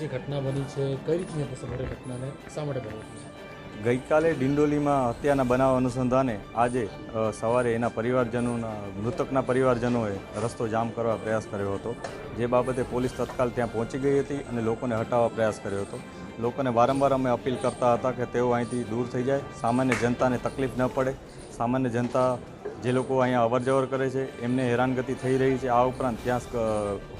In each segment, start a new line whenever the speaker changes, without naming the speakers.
જે ઘટના બની છે, કઈ રીતની સમગ્ર ઘટનાને? શા માટે બની
ગઈકાલે ડિંડોલીમાં હત્યાના બનાવ અનુસંધાને આજે સવારે એના પરિવારજનોના, મૃતકના પરિવારજનોએ રસ્તો જામ કરવા પ્રયાસ કર્યો હતો. જે બાબતે પોલીસ તત્કાલ ત્યાં પહોંચી ગઈ હતી અને લોકોને હટાવવા પ્રયાસ કર્યો હતો. લોકોને વારંવાર અમે અપીલ કરતા હતા કે તેઓ અહીંથી દૂર થઈ જાય. સામાન્ય જનતાને તકલીફ ન પડે. સામાન્ય જનતા જે લોકો અહીંયા અવરજવર કરે છે, એમને હેરાનગતિ થઈ રહી છે. આ ઉપરાંત ત્યાં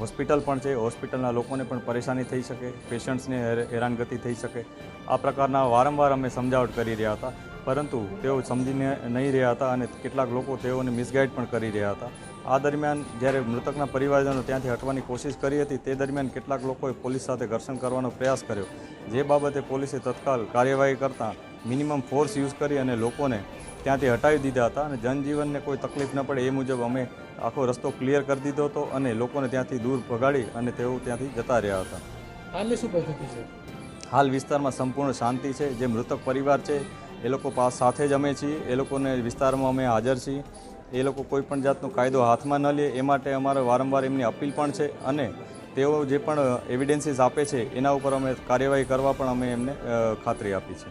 હોસ્પિટલ પણ છે. હોસ્પિટલના લોકોને પણ પરેશાની થઈ શકે. પેશન્ટ્સને હેરાનગતિ થઈ શકે. આ પ્રકારના વારંવાર અમે સમજાવટ કરી રહ્યા હતા. પરંતુ તેઓ સમજીને નહીં રહ્યા હતા અને કેટલાક લોકો તેઓને મિસગાઈડ પણ કરી રહ્યા હતા. આ દરમિયાન જ્યારે મૃતકના પરિવારજનો ત્યાંથી હટવાની કોશિશ કરી હતી તે દરમિયાન કેટલાક લોકોએ પોલીસ સાથે ઘર્ષણ કરવાનો પ્રયાસ કર્યો. જે બાબતે પોલીસે તત્કાલ કાર્યવાહી કરતાં મિનિમમ ફોર્સ યુઝ કરી અને લોકોને ત્યાંથી હટાવી દીધા હતા અને જનજીવનને કોઈ તકલીફ ન પડે એ મુજબ અમે આખો રસ્તો ક્લિયર કરી દીધો હતો અને લોકોને ત્યાંથી દૂર ભગાડી અને તેઓ ત્યાંથી જતા રહ્યા હતા.
હાલની શું પરિસ્થિતિ છે?
હાલ વિસ્તારમાં સંપૂર્ણ શાંતિ છે. જે મૃતક પરિવાર છે એ લોકો પાસ સાથે જ અમે છીએ. એ લોકોને વિસ્તારમાં અમે હાજર છીએ. એ લોકો કોઈ પણ જાતનો કાયદો હાથમાં ન લે, એ માટે અમારે વારંવાર એમની અપીલ પણ છે અને તેઓ જે પણ એવિડન્સીસ આપે છે, એના ઉપર અમે કાર્યવાહી કરવા પણ અમે એમને ખાતરી આપી છે.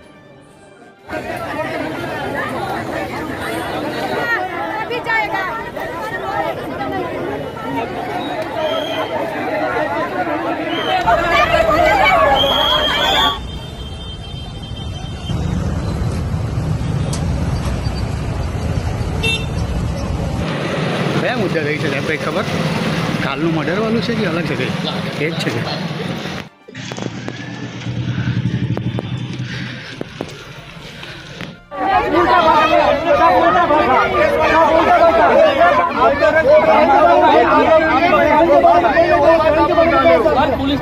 મુદ્દે રહી છે કંઈ ખબર? કાલનું મર્ડર વાળું છે કે અલગ છે કંઈ? એ જ છે કે
પોલીસ